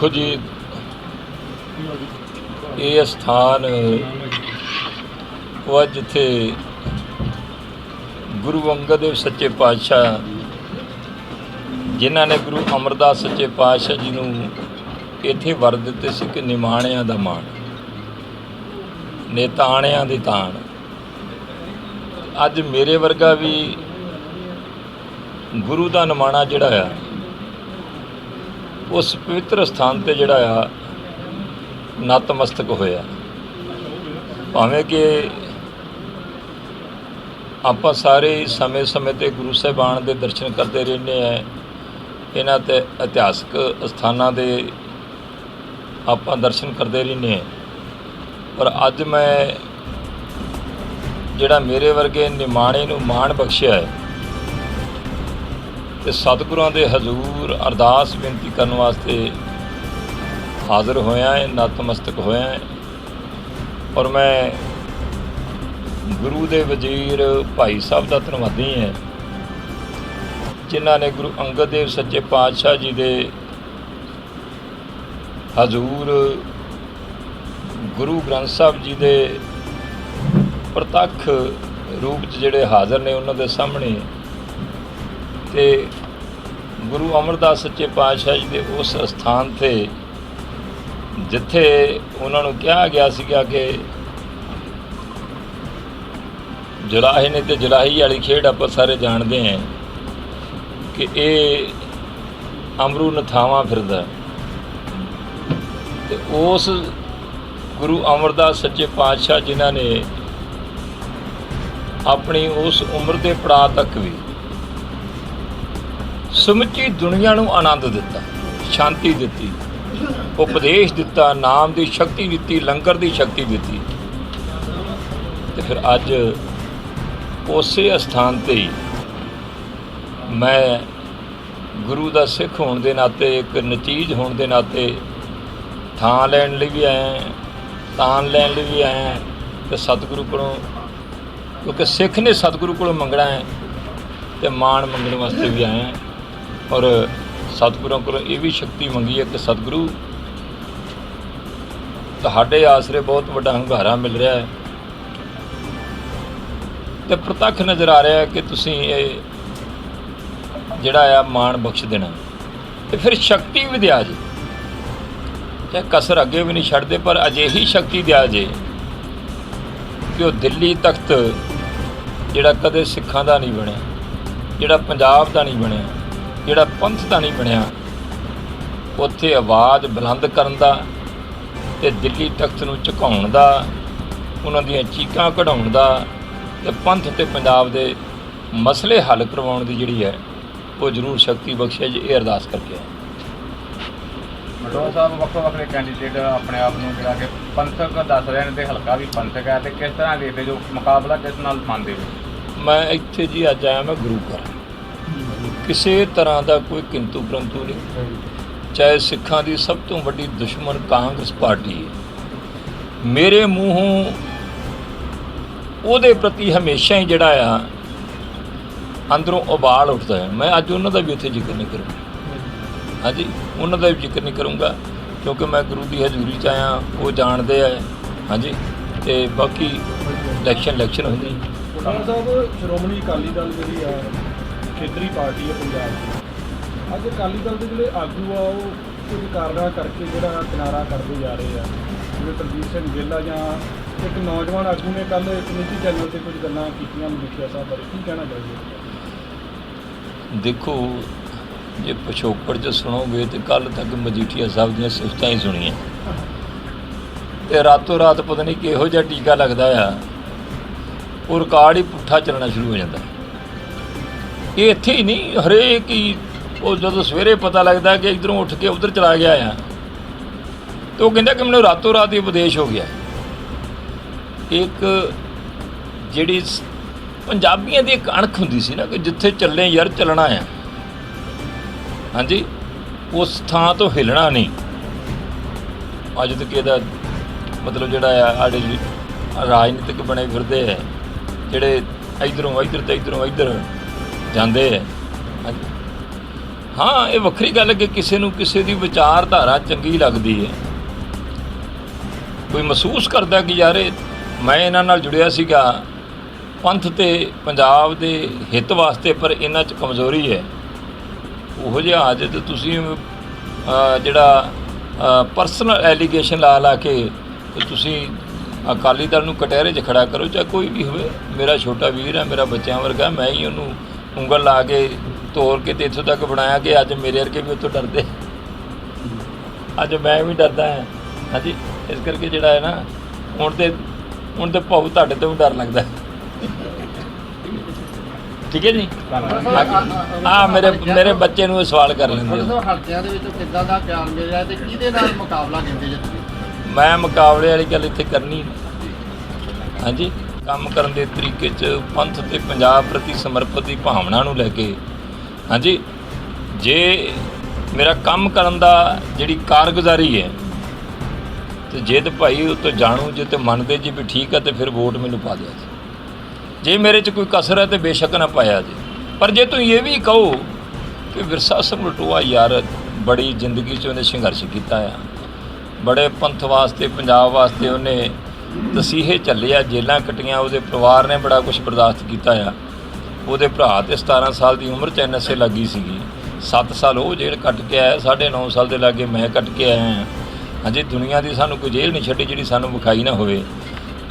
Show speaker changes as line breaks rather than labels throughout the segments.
ਦੇਖੋ ਜੀ, ਇਹ ਸਥਾਨ ਉਹ ਆ ਜਿੱਥੇ ਗੁਰੂ ਅੰਗਦ ਦੇਵ ਸੱਚੇ ਪਾਤਸ਼ਾਹ, ਜਿਨ੍ਹਾਂ ਨੇ ਗੁਰੂ ਅਮਰਦਾਸ ਸੱਚੇ ਪਾਤਸ਼ਾਹ ਜੀ ਨੂੰ ਇੱਥੇ ਵਰ ਦਿੱਤੇ ਸੀ ਕਿ ਨਿਮਾਣਿਆਂ ਦਾ ਮਾਣ, ਨੇਤਾਣਿਆਂ ਦੀ ਤਾਣ। ਅੱਜ ਮੇਰੇ ਵਰਗਾ ਵੀ ਗੁਰੂ ਦਾ ਨਿਮਾਣਾ ਜਿਹੜਾ ਆ ਉਸ ਪਵਿੱਤਰ ਸਥਾਨ ਤੇ ਜਿਹੜਾ ਆ, ਨਤਮਸਤਕ ਹੋਇਆ। ਭਾਵੇਂ ਕਿ ਆਪਾਂ ਸਾਰੇ ਸਮੇਂ-ਸਮੇਂ ਤੇ ਗੁਰੂ ਸਾਹਿਬਾਨ ਦੇ ਦਰਸ਼ਨ ਕਰਦੇ ਰਹਿੰਦੇ ਆ, ਇਹਨਾਂ ਤੇ ਇਤਿਹਾਸਕ ਸਥਾਨਾਂ ਦੇ ਆਪਾਂ ਦਰਸ਼ਨ ਕਰਦੇ ਰਹਿੰਦੇ ਆ। ਪਰ ਅੱਜ ਮੈਂ ਜਿਹੜਾ ਮੇਰੇ ਵਰਗੇ ਨਿਮਾਣੇ ਨੂੰ ਮਾਣ ਬਖਸ਼ਿਆ ਹੈ ਤੇ ਸਤਿਗੁਰਾਂ ਦੇ ਹਜ਼ੂਰ ਅਰਦਾਸ ਬੇਨਤੀ ਕਰਨ ਵਾਸਤੇ ਹਾਜ਼ਰ ਹੋਇਆ ਹੈ ਨਤਮਸਤਕ ਹੋਇਆ ਹੈ ਔਰ ਮੈਂ ਗੁਰੂ ਦੇ ਵਜ਼ੀਰ ਭਾਈ ਸਾਹਿਬ ਦਾ ਧੰਨਵਾਦੀ ਹਾਂ ਜਿਨ੍ਹਾਂ ਨੇ ਗੁਰੂ ਅੰਗਦ ਦੇਵ ਸੱਚੇ ਪਾਤਸ਼ਾਹ ਜੀ ਦੇ ਹਜ਼ੂਰ ਗੁਰੂ ਗ੍ਰੰਥ ਸਾਹਿਬ ਜੀ ਦੇ ਪ੍ਰਤੱਖ ਰੂਪ 'ਚ ਜਿਹੜੇ ਹਾਜ਼ਰ ਨੇ ਉਹਨਾਂ ਦੇ ਸਾਹਮਣੇ ਤੇ ਗੁਰੂ ਅਮਰਦਾਸ ਸੱਚੇ ਪਾਤਸ਼ਾਹ ਜੀ ਦੇ ਉਸ ਸਥਾਨ ਤੇ ਜਿੱਥੇ ਉਹਨਾਂ ਨੂੰ ਕਿਹਾ ਗਿਆ ਸੀਗਾ ਕਿ ਜਲਾਹੇ ਨੇ ਤੇ ਜਲਾਹੀ ਵਾਲੀ ਖੇਡ ਆਪਾਂ ਸਾਰੇ ਜਾਣਦੇ ਹਾਂ ਕਿ ਇਹ ਅਮਰੂ ਨਥਾਵਾਂ ਫਿਰਦਾ ਤੇ ਉਸ ਗੁਰੂ ਅਮਰਦਾਸ ਸੱਚੇ ਪਾਤਸ਼ਾਹ ਜਿਨ੍ਹਾਂ ਨੇ ਆਪਣੀ ਉਸ ਉਮਰ ਦੇ ਪੜਾਅ ਤੱਕ ਵੀ ਸਮੁੱਚੀ ਦੁਨੀਆ ਨੂੰ ਆਨੰਦ ਦਿੱਤਾ, ਸ਼ਾਂਤੀ ਦਿੱਤੀ, ਉਪਦੇਸ਼ ਦਿੱਤਾ, ਨਾਮ ਦੀ ਸ਼ਕਤੀ ਦਿੱਤੀ, ਲੰਗਰ ਦੀ ਸ਼ਕਤੀ ਦਿੱਤੀ। ਤੇ ਫਿਰ ਅੱਜ ਉਸੇ ਸਥਾਨ ਤੇ ਹੀ ਮੈਂ ਗੁਰੂ ਦਾ ਸਿੱਖ ਹੋਣ ਦੇ ਨਾਤੇ, ਇੱਕ ਨਤੀਜ ਹੋਣ ਦੇ ਨਾਤੇ ਥਾਂ ਲੈਣ ਲਈ ਵੀ ਆਇਆ, ਤਾਨ ਲੈਣ ਲਈ ਵੀ ਆਇਆ, ਤੇ ਸਤਿਗੁਰੂ ਕੋਲੋਂ, ਕਿਉਂਕਿ ਸਿੱਖ ਨੇ ਸਤਿਗੁਰੂ ਕੋਲੋਂ ਮੰਗਣਾ ਹੈ, ਤੇ ਮਾਣ ਮੰਗਣ ਵਾਸਤੇ ਵੀ ਆਇਆ। ਔਰ ਸਤਿਗੁਰਾਂ ਕੋਲੋਂ ਇਹ ਵੀ ਸ਼ਕਤੀ ਮੰਗੀ ਹੈ ਕਿ ਸਤਿਗੁਰੂ, ਤੁਹਾਡੇ ਆਸਰੇ ਬਹੁਤ ਵੱਡਾ ਹੰਗਾਰਾ ਮਿਲ ਰਿਹਾ ਹੈ। ਤੇ ਪ੍ਰਤੱਖ ਨਜ਼ਰ ਆ ਰਿਹਾ ਹੈ ਕਿ ਤੁਸੀਂ ਇਹ ਜਿਹੜਾ ਆ ਮਾਣ ਬਖਸ਼ ਦੇਣਾ। ਤੇ ਫਿਰ ਸ਼ਕਤੀ ਵੀ ਦਿਆ ਜੀ। ਤੇ ਕਸਰ ਅੱਗੇ ਵੀ ਨਹੀਂ ਛੱਡਦੇ, ਪਰ ਅਜਿਹੀ ਸ਼ਕਤੀ ਦਿਆ ਜੇ ਕਿ ਉਹ ਦਿੱਲੀ ਤਖਤ ਜਿਹੜਾ ਕਦੇ ਸਿੱਖਾਂ ਦਾ ਨਹੀਂ ਬਣਿਆ, ਜਿਹੜਾ ਪੰਜਾਬ ਦਾ ਨਹੀਂ ਬਣਿਆ ਜਿਹੜਾ ਪੰਥ ਦਾ ਨਹੀਂ ਬਣਿਆ ਉੱਥੇ ਆਵਾਜ਼ ਬੁਲੰਦ ਕਰਨ ਦਾ ਤੇ ਦਿੱਲੀ ਤਖਤ ਨੂੰ ਝੁਕਾਉਣ ਦਾ ਉਹਨਾਂ ਦੀਆਂ ਚੀਕਾਂ ਕਢਾਉਣ ਦਾ ਤੇ ਪੰਥ ਤੇ ਪੰਜਾਬ ਦੇ ਮਸਲੇ ਹੱਲ ਕਰਵਾਉਣ ਦੀ ਜਿਹੜੀ ਹੈ ਉਹ ਜ਼ਰੂਰ ਸ਼ਕਤੀ ਬਖਸ਼ੇ ਜੀ ਇਹ ਅਰਦਾਸ ਕਰਕੇ ਆਏ।
ਮਟੋਆ ਸਾਹਿਬ ਵੱਖੋ ਵੱਖਰੇ ਕੈਂਡੀਡੇਟ ਆਪਣੇ ਆਪ ਨੂੰ ਜਿਹੜਾ ਕਿ ਪੰਥਕ ਦੱਸ ਰਹੇ ਨੇ ਤੇ ਹਲਕਾ ਵੀ ਪੰਥਕ ਹੈ ਤੇ ਕਿਸ ਤਰ੍ਹਾਂ ਦੇਖਦੇ ਜੋ ਮੁਕਾਬਲਾ ਕਿਸ ਨਾਲ ਮੰਨਦੇ ਹੋ
ਮੈਂ ਇੱਥੇ ਜੀ ਅੱਜ ਆਇਆ ਮੈਂ ਗੁਰੂ ਘਰ ਕਿਸੇ ਤਰ੍ਹਾਂ ਦਾ ਕੋਈ ਕਿੰਤੂ ਪਰੰਤੂ ਨਹੀਂ। ਚਾਹੇ ਸਿੱਖਾਂ ਦੀ ਸਭ ਤੋਂ ਵੱਡੀ ਦੁਸ਼ਮਣ ਕਾਂਗਰਸ ਪਾਰਟੀ ਹੈ। ਮੇਰੇ ਮੂੰਹੋਂ ਉਹਦੇ ਪ੍ਰਤੀ ਹਮੇਸ਼ਾ ਹੀ ਜਿਹੜਾ ਆ ਅੰਦਰੋਂ ਉਬਾਲ ਉੱਠਦਾ ਹੈ। ਮੈਂ ਅੱਜ ਉਹਨਾਂ ਦਾ ਵੀ ਉੱਥੇ ਜ਼ਿਕਰ ਨਹੀਂ ਕਰੂੰਗਾ। ਹਾਂਜੀ। ਉਹਨਾਂ ਦਾ ਵੀ ਜ਼ਿਕਰ ਨਹੀਂ ਕਰੂੰਗਾ ਕਿਉਂਕਿ ਮੈਂ ਗੁਰੂ ਦੀ ਹਜ਼ੂਰੀ 'ਚ ਆਇਆ ਉਹ ਜਾਣਦੇ ਆ। ਹਾਂਜੀ ਤੇ ਬਾਕੀ ਇਲੈਕਸ਼ਨ ਇਲੈਕਸ਼ਨ ਹੁੰਦੀ
ਸਾਹਿਬ ਸ਼੍ਰੋਮਣੀ ਅਕਾਲੀ ਦਲ ਜਿਹੜੀ ਆ ਖੇਤਰੀ ਪਾਰਟੀ ਹੈ ਪੰਜਾਬ ਦੀ। ਅੱਜ ਅਕਾਲੀ ਦਲ ਦੇ ਜਿਹੜੇ ਆਗੂ ਆ, ਉਹ ਕੁਝ ਕਾਰਨਾਂ ਕਰਕੇ ਜਿਹੜਾ ਕਿਨਾਰਾ ਕਰਦੇ ਜਾ ਰਹੇ ਆ। ਜਿਵੇਂ ਤਰਜੀਤ ਸਿੰਘ ਗਿੱਲ ਜਾਂ ਇੱਕ ਨੌਜਵਾਨ ਆਗੂ ਨੇ ਕੱਲ ਇੱਕ ਨਿੱਜੀ ਚੈਨਲ ਤੇ ਕੁਝ ਗੱਲਾਂ ਕੀਤੀਆਂ ਮਜੀਠੀਆ ਸਾਹਿਬ ਬਾਰੇ। ਕੀ ਕਹਿਣਾ ਚਾਹੀਏ
ਦੇਖੋ, ਜੇ ਪਿਛੋਕੜ ਚ ਸੁਣੋਗੇ ਤੇ ਕੱਲ ਤੱਕ ਮਜੀਠੀਆ ਸਾਹਿਬ ਦੀਆਂ ਸਿਫਤਾਂ ਹੀ ਸੁਣੀਆਂ। ਤੇ ਰਾਤੋਂ ਰਾਤ ਪਤਾ ਨਹੀਂ ਕਿਹੋ ਜਿਹਾ ਟੀਕਾ ਲੱਗਦਾ ਆ। ਉਹ ਰਿਕਾਰਡ ਹੀ ਪੁੱਠਾ ਚੱਲਣਾ ਸ਼ੁਰੂ ਹੋ ਜਾਂਦਾ। ਇਹ ਇੱਥੇ ਹੀ ਨਹੀਂ, ਹਰੇਕ ਹੀ ਉਹ ਜਦੋਂ ਸਵੇਰੇ ਪਤਾ ਲੱਗਦਾ ਕਿ ਇਧਰੋਂ ਉੱਠ ਕੇ ਉਧਰ ਚਲਾ ਗਿਆ ਆ, ਤੇ ਉਹ ਕਹਿੰਦਾ ਕਿ ਮੈਨੂੰ ਰਾਤੋਂ ਰਾਤ ਹੀ ਉਪਦੇਸ਼ ਹੋ ਗਿਆ। ਇੱਕ ਜਿਹੜੀ ਪੰਜਾਬੀਆਂ ਦੀ ਇੱਕ ਅਣਖ ਹੁੰਦੀ ਸੀ ਨਾ ਕਿ ਜਿੱਥੇ ਚੱਲੇ ਯਾਰ ਚੱਲਣਾ ਆ। ਹਾਂਜੀ, ਉਸ ਥਾਂ ਤੋਂ ਹਿੱਲਣਾ ਨਹੀਂ। ਅੱਜ ਤੱਕ ਇਹਦਾ ਮਤਲਬ ਜਿਹੜਾ ਆ, ਸਾਡੇ ਰਾਜਨੀਤਿਕ ਬਣੇ ਫਿਰਦੇ ਆ, ਜਿਹੜੇ ਇਧਰੋਂ ਇਧਰ ਤੇ ਇਧਰੋਂ ਇਧਰ ਜਾਂਦੇ ਹੈ ਹਾਂ, ਇਹ ਵੱਖਰੀ ਗੱਲ ਹੈ ਕਿ ਕਿਸੇ ਨੂੰ ਕਿਸੇ ਦੀ ਵਿਚਾਰਧਾਰਾ ਚੰਗੀ ਲੱਗਦੀ ਹੈ। ਕੋਈ ਮਹਿਸੂਸ ਕਰਦਾ ਕਿ ਯਾਰ ਇਹ ਮੈਂ ਇਹਨਾਂ ਨਾਲ ਜੁੜਿਆ ਸੀਗਾ, ਪੰਥ ਤੇ ਪੰਜਾਬ ਦੇ ਹਿੱਤ ਵਾਸਤੇ, ਪਰ ਇਹਨਾਂ 'ਚ ਕਮਜ਼ੋਰੀ ਹੈ। ਉਹੋ ਜਿਹਾ ਅੱਜ ਤੇ ਤੁਸੀਂ ਜਿਹੜਾ ਪਰਸਨਲ ਐਲੀਗੇਸ਼ਨ ਲਾ ਲਾ ਕੇ ਤੁਸੀਂ ਅਕਾਲੀ ਦਲ ਨੂੰ ਕਟਹਿਰੇ 'ਚ ਖੜਾ ਕਰੋ, ਚਾਹੇ ਕੋਈ ਵੀ ਹੋਵੇ, ਮੇਰਾ ਛੋਟਾ ਵੀਰ ਹੈ, ਮੇਰਾ ਬੱਚਿਆਂ ਵਰਗਾ, ਮੈਂ ਹੀ ਉਹਨੂੰ ਉਂਗਲ ਲਾ ਕੇ ਤੋੜ ਕੇ ਤੇ ਇੱਥੋਂ ਤੱਕ ਬਣਾਇਆ ਕਿ ਅੱਜ ਮੇਰੇ ਵਰਗੇ ਵੀ ਉੱਥੋਂ ਡਰਦੇ। ਅੱਜ ਮੈਂ ਵੀ ਡਰਦਾ ਹਾਂ। ਹਾਂਜੀ ਇਸ ਕਰਕੇ ਜਿਹੜਾ ਹੈ ਨਾ ਹੁਣ ਤੇ ਹੁਣ ਤੇ ਭਾਉ ਤੁਹਾਡੇ ਤੋਂ ਵੀ ਡਰ ਲੱਗਦਾ। ਠੀਕ ਹੈ ਜੀ? ਆ ਮੇਰੇ ਮੇਰੇ ਬੱਚੇ ਨੂੰ ਇਹ ਸਵਾਲ ਕਰ ਲੈਂਦੇ।
ਤੁਹਾਡੇ ਹਲਕਿਆਂ ਦੇ ਵਿੱਚੋਂ ਕਿੱਦਾਂ ਦਾ ਪਿਆਰ ਮਿਲ ਰਿਹਾ ਤੇ ਕਿਹਦੇ ਨਾਲ ਮੁਕਾਬਲਾ ਕਹਿੰਦੇ ਜੀ
ਮੈਂ ਮੁਕਾਬਲੇ ਵਾਲੀ ਗੱਲ ਇੱਥੇ ਕਰਨੀ ਹਾਂਜੀ? ਕੰਮ ਕਰਨ ਦੇ ਤਰੀਕੇ 'ਚ ਪੰਥ ਤੇ ਪੰਜਾਬ ਪ੍ਰਤੀ ਸਮਰਪਿਤ ਦੀ ਭਾਵਨਾ ਨੂੰ ਲੈ ਕੇ। ਹਾਂਜੀ, ਜੇ ਮੇਰਾ ਕੰਮ ਕਰਨ ਦਾ ਜਿਹੜੀ ਕਾਰਗੁਜ਼ਾਰੀ ਹੈ, ਤੇ ਜੇ ਤੇ ਭਾਈ ਉਹ ਤੋਂ ਜਾਣੂ, ਜੇ ਤੇ ਮੰਨਦੇ ਜੀ ਵੀ ਠੀਕ ਹੈ ਤੇ ਫਿਰ ਵੋਟ ਮੈਨੂੰ ਪਾ ਦਿਆ ਜੀ। ਜੇ ਮੇਰੇ 'ਚ ਕੋਈ ਕਸਰ ਹੈ ਤੇ ਬੇਸ਼ੱਕ ਨਾ ਪਾਇਆ ਜੀ। ਪਰ ਜੇ ਤੁਸੀਂ ਇਹ ਵੀ ਕਹੋ ਕਿ ਵਿਰਸਾ ਸਿੰਘ ਲਟੂਆ ਯਾਰ ਬੜੀ ਜ਼ਿੰਦਗੀ 'ਚ ਉਹਨੇ ਸੰਘਰਸ਼ ਕੀਤਾ ਆ। ਬੜੇ ਪੰਥ ਵਾਸਤੇ, ਪੰਜਾਬ ਵਾਸਤੇ ਉਹਨੇ ਤਸੀਹੇ ਚੱਲੇ ਆ ਜੇਲਾਂ ਕੱਟੀਆਂ, ਉਹਦੇ ਪਰਿਵਾਰ ਨੇ ਬੜਾ ਕੁਝ ਬਰਦਾਸ਼ਤ ਕੀਤਾ ਆ। ਉਹਦੇ ਭਰਾ ਤੇ 17 ਸਾਲ ਦੀ ਉਮਰ 'ਚ ਐਨਐਸਏ ਲੱਗੀ ਸੀਗੀ। 7 ਸਾਲ ਉਹ ਜੇਲ੍ਹ ਕੱਟ ਕੇ ਆਇਆ 9.5 ਸਾਲ ਦੇ ਲਾਗੇ ਮੈਂ ਕੱਟ ਕੇ ਆਇਆ ਹਾਂ ਅਜੇ ਦੁਨੀਆ ਦੀ ਸਾਨੂੰ ਕੋਈ ਜੇਲ੍ਹ ਨਹੀਂ ਛੱਡੀ ਜਿਹੜੀ ਸਾਨੂੰ ਵਿਖਾਈ ਨਾ ਹੋਵੇ।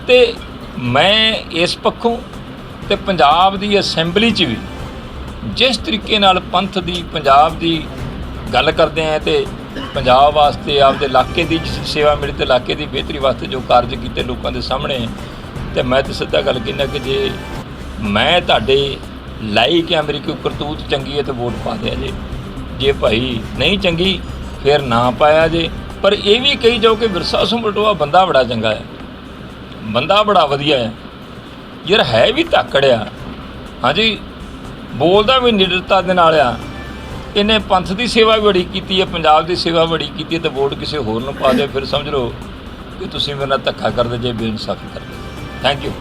ਤੇ ਮੈਂ ਇਸ ਪੱਖੋਂ ਤੇ ਪੰਜਾਬ ਦੀ ਅਸੈਂਬਲੀ 'ਚ ਵੀ ਜਿਸ ਤਰੀਕੇ ਨਾਲ ਪੰਥ ਦੀ, ਪੰਜਾਬ ਦੀ ਗੱਲ ਕਰਦੇ ਆ ਤੇ ਪੰਜਾਬ ਵਾਸਤੇ ਆਪਦੇ ਇਲਾਕੇ ਦੀ ਜਿਸ ਸੇਵਾ ਮਿਲੀ ਤੇ ਇਲਾਕੇ ਦੀ ਬਿਹਤਰੀ ਵਾਸਤੇ ਜੋ ਕਾਰਜ ਕੀਤੇ ਲੋਕਾਂ ਦੇ ਸਾਹਮਣੇ, ਤੇ ਮੈਂ ਤਾਂ ਸਿੱਧਾ ਗੱਲ ਕਹਿੰਦਾ ਕਿ ਜੇ ਮੈਂ ਤੁਹਾਡੇ ਲਾਈਕ ਆ ਮੇਰੀ ਕੋਈ ਕਰਤੂਤ ਚੰਗੀ ਹੈ ਤੇ ਵੋਟ ਪਾ ਦਿਆ ਜੇ। ਜੇ ਭਾਈ ਨਹੀਂ ਚੰਗੀ, ਫਿਰ ਨਾ ਪਾਇਆ ਜੇ। ਪਰ ਇਹ ਵੀ ਕਹੀ ਜਾਓ ਕਿ ਵਿਰਸਾ ਸਿੰਘ ਬੰਦਾ ਬੜਾ ਚੰਗਾ ਹੈ। ਬੰਦਾ ਬੜਾ ਵਧੀਆ ਹੈ। ਯਾਰ ਹੈ ਵੀ ਧਾਕੜਿਆ ਹਾਂਜੀ, ਬੋਲਦਾ ਵੀ ਨਿਡਰਤਾ ਦੇ ਨਾਲ ਆ। ਇਹਨੇ ਪੰਥ ਦੀ ਸੇਵਾ ਵੀ ਬੜੀ ਕੀਤੀ ਹੈ, ਪੰਜਾਬ ਦੀ ਸੇਵਾ ਬੜੀ ਕੀਤੀ ਹੈ, ਤੇ ਵੋਟ ਕਿਸੇ ਹੋਰ ਨੂੰ ਪਾ ਦੇ, ਫਿਰ ਸਮਝ ਲਓ ਕਿ ਤੁਸੀਂ ਮੇਰੇ ਨਾਲ ਧੱਕਾ ਕਰਦੇ ਜੇ, ਬੇਇਨਸਾਫੀ ਕਰਦੇ ਥੈਂਕ ਯੂ